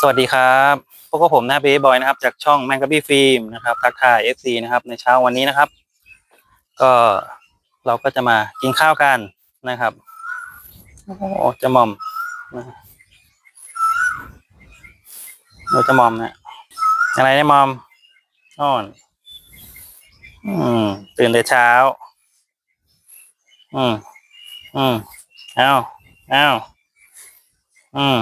สวัสดีครับพวกบผมนะเบย์บอยนะครับ จากช่องแมงกะบี้ฟิล์มนะครับทักทาย FC นะครับ ในเช้าวันนี้นะครับ ก็เราก็จะมากินข้าวกันนะครับโอ้โหจะหม่อมนะเราจะมอมนะอะไรเนี่ยมอมอ่อน อืม ตื่นแต่เช้า อืม อืม เอาเอาอืม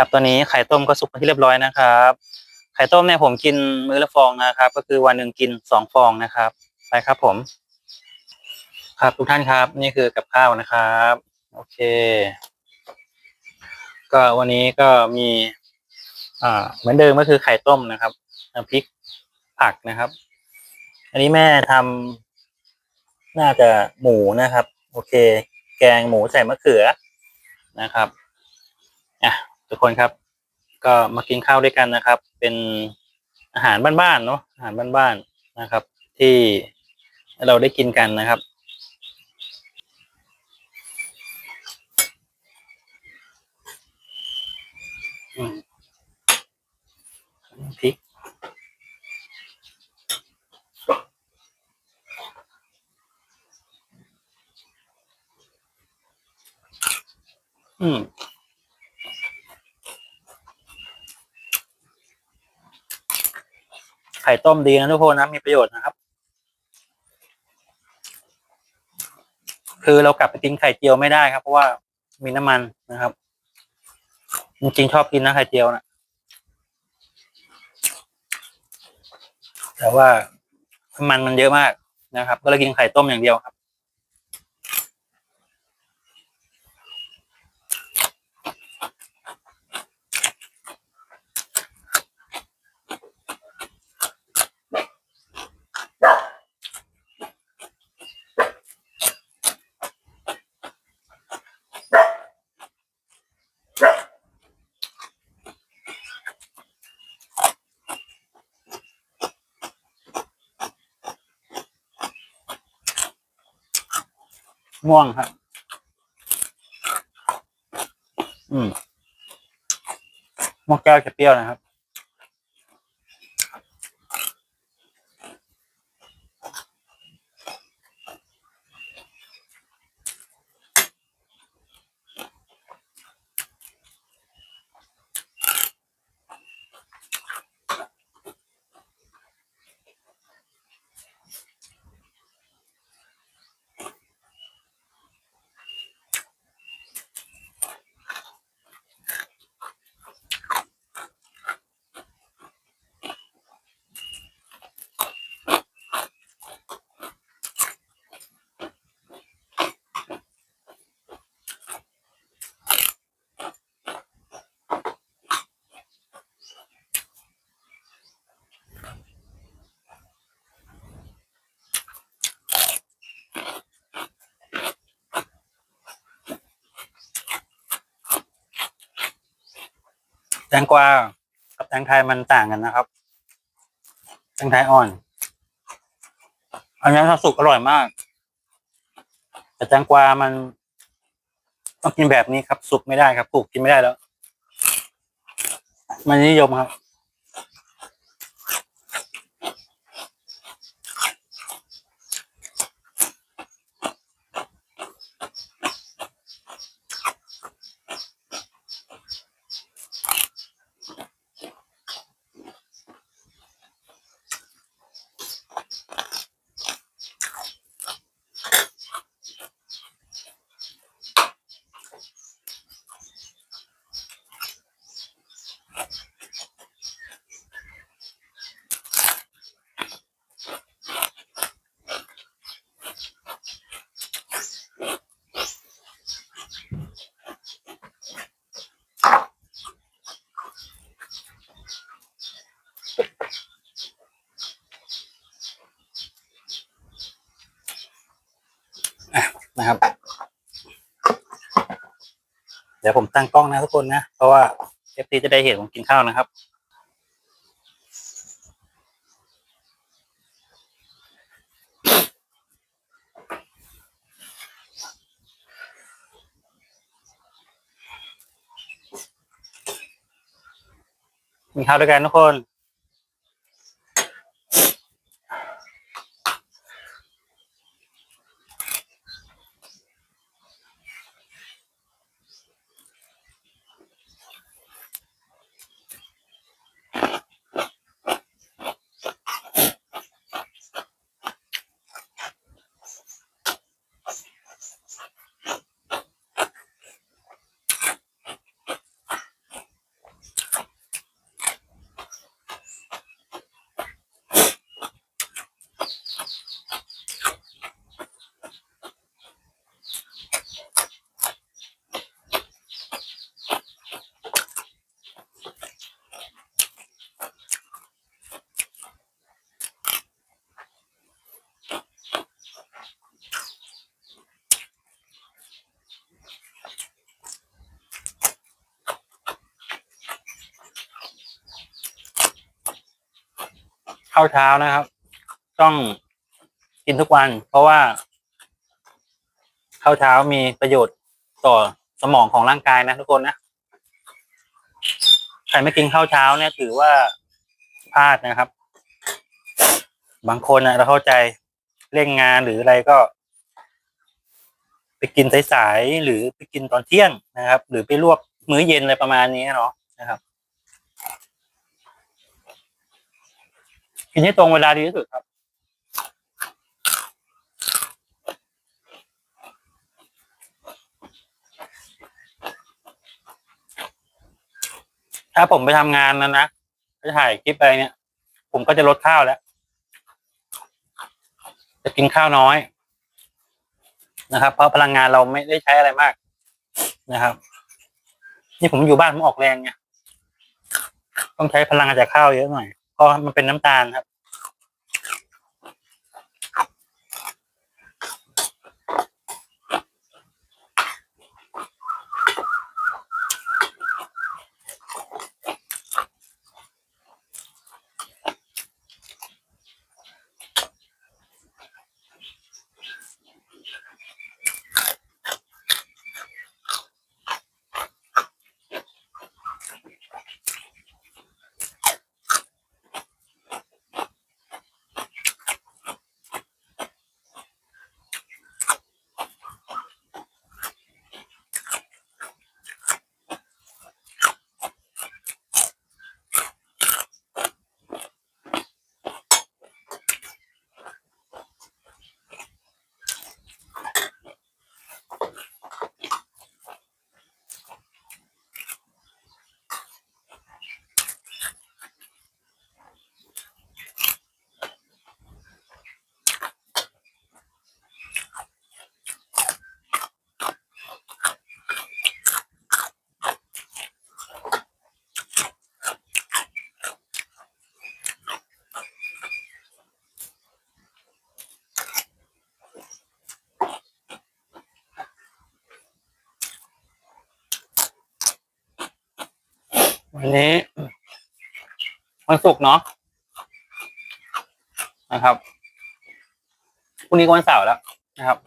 ครับตอนนี้ไข่ต้มก็สุกเป็นที่เรียบร้อยนะครับ ไข่ต้มเนี่ยผมกินมื้อละฟองนะครับ ก็คือวันหนึ่งกินสองฟองนะครับไปครับผม ครับทุกท่านครับ นี่คือกับข้าวนะครับ โอเค ก็วันนี้ก็มีอ่าเหมือนเดิมก็คือไข่ต้มนะครับน้ำพริกผักนะครับ อันนี้แม่ทำน่าจะหมูนะครับ โอเค แกงหมูใส่มะเขือนะครับอะ ทุกคนครับ ก็มากินข้าวด้วยกันนะครับ เป็นอาหารบ้านๆเนาะอาหารบ้านๆนะครับ ที่เราได้กินกันนะครับอืมพริกอืม ข่ต้มดีนะทุกคนนะมีประโยชน์นะครับ คือเรากลับไปกินไข่เจียวไม่ได้ครับ เพราะว่ามีน้ำมันนะครับจริงๆชอบกินนะไข่เจียวนะแต่ว่าน้ำมันมันเยอะมากนะครับ ก็เลยกินไข่ต้มอย่างเดียวครับ ม่วงครับ อืมม่วงแก้วจะเปรี้ยวนะครับ แตงกวากับแตงไทยมันต่างกันนะครับ แตงไทยอ่อน อันนี้ทำสุกอร่อยมาก แต่แตงกวามันต้องกินแบบนี้ครับ สุกไม่ได้ครับปลูกกินไม่ได้แล้ว มันนิยมครับ เดี๋ยวผมตั้งกล้องนะทุกคนนะ เพราะว่าเอฟซีจะได้เห็นผมกินข้าวนะครับ กินข้าวด้วยกันทุกคน ข้าวเช้านะครับ ต้องกินทุกวัน เพราะว่าข้าวเช้ามีประโยชน์ต่อสมองของร่างกายนะทุกคนนะใครไม่กินข้าวเช้าเนี่ยถือว่าพลาดนะครับ บางคนนะเราเข้าใจเร่งงานหรืออะไรก็ ไปกินสายๆหรือไปกินตอนเที่ยงนะครับ หรือไปลวกมื้อเย็นอะไรประมาณนี้เนาะนะครับ กินให้ตรงเวลาดีที่สุดครับ ถ้าผมไปทำงานนะนะไปถ่ายคลิปอะไรเนี่ย ผมก็จะลดข้าวแล้ว จะกินข้าวน้อยนะครับ เพราะพลังงานเราไม่ได้ใช้อะไรมากนะครับ นี่ผมอยู่บ้านผมออกแรงไงต้องใช้พลังงานจากข้าวเยอะหน่อยเพราะมันเป็นน้ำตาลครับ วั นนี้วันศุกร์เนาะนะครับพรุ่งนี้ก็วันเสาร์แล้วนะครับ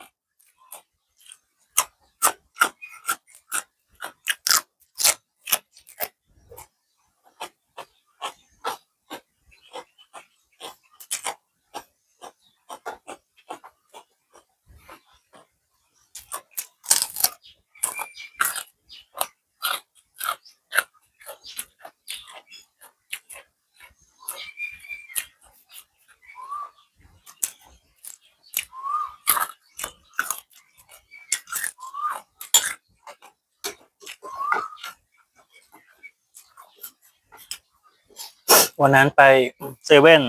วันนั้นไปเซเว่น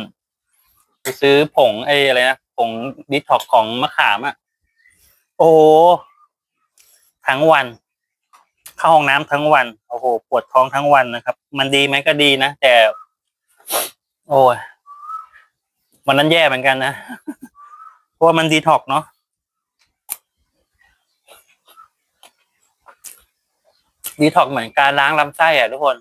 ไปซื้อผงไอ้อะไรนะผงดิท็อกของมะขามอะ โอ้โหทั้งวัน เข้าห้องน้ำทั้งวัน โอ้โห ปวดท้องทั้งวันนะครับ มันดีไหมก็ดีนะ แต่ โอ้ยวันนั้นแย่เหมือนกันนะ เพราะว่ามันดีท็อกเนาะดีท็อกเหมือนการล้างลำไส้อะทุกคน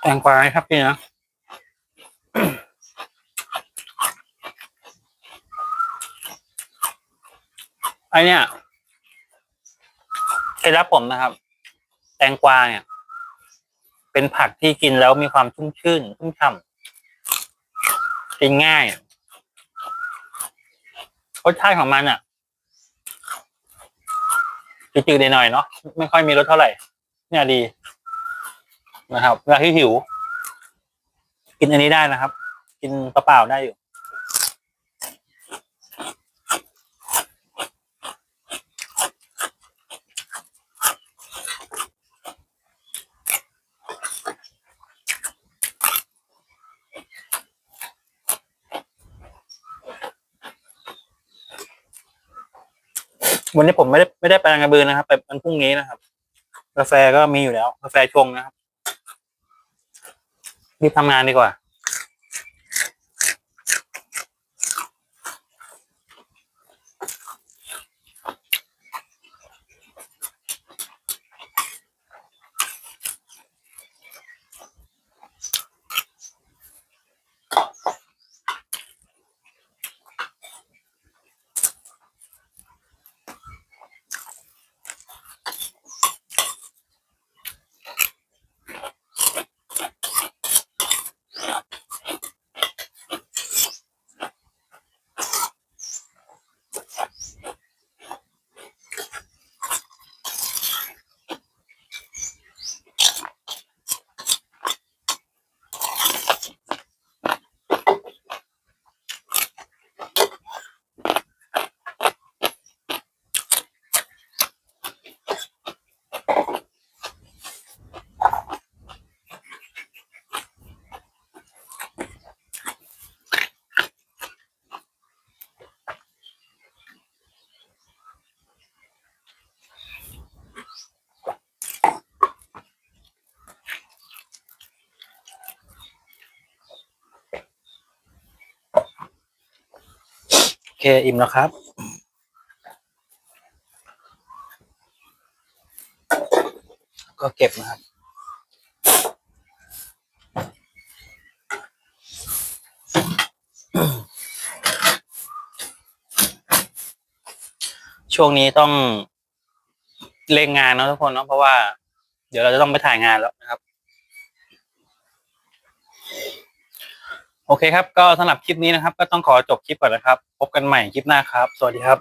แตงกวาครับพี่นะไอเนี่ยเคล็ดลับผมนะครับ แตงกวาเนี่ย เป็นผักที่กินแล้วมีความชุ่มชื่นชุ่มฉ่ำกินง่ายรสชาติของมันอะจืดๆหน่อยๆเนาะไม่ค่อยมีรสเท่าไหร่ เนี่ยดี นะครับเวลาที่หิว กินอันนี้ได้นะครับ กินเปล่าๆได้อยู่ วันนี้ผมไม่ได้ไม่ได้ไปงานบืนนะครับไปวันพรุ่งนี้นะครับ กาแฟก็มีอยู่แล้ว กาแฟชงนะครับ รีบทำงานดีกว่า เคอิ่มแล้วครับ ก็เก็บนะครับ ช่วงนี้ต้องเร่งงานเนะทุกคนเนาะเพราะว่า เดี๋ยวเราจะต้องไปถ่ายงานแล้วนะครับ โอเคครับ ก็สำหรับคลิปนี้นะครับ ก็ต้องขอจบคลิปก่อนนะครับ พบกันใหม่คลิปหน้าครับ สวัสดีครับ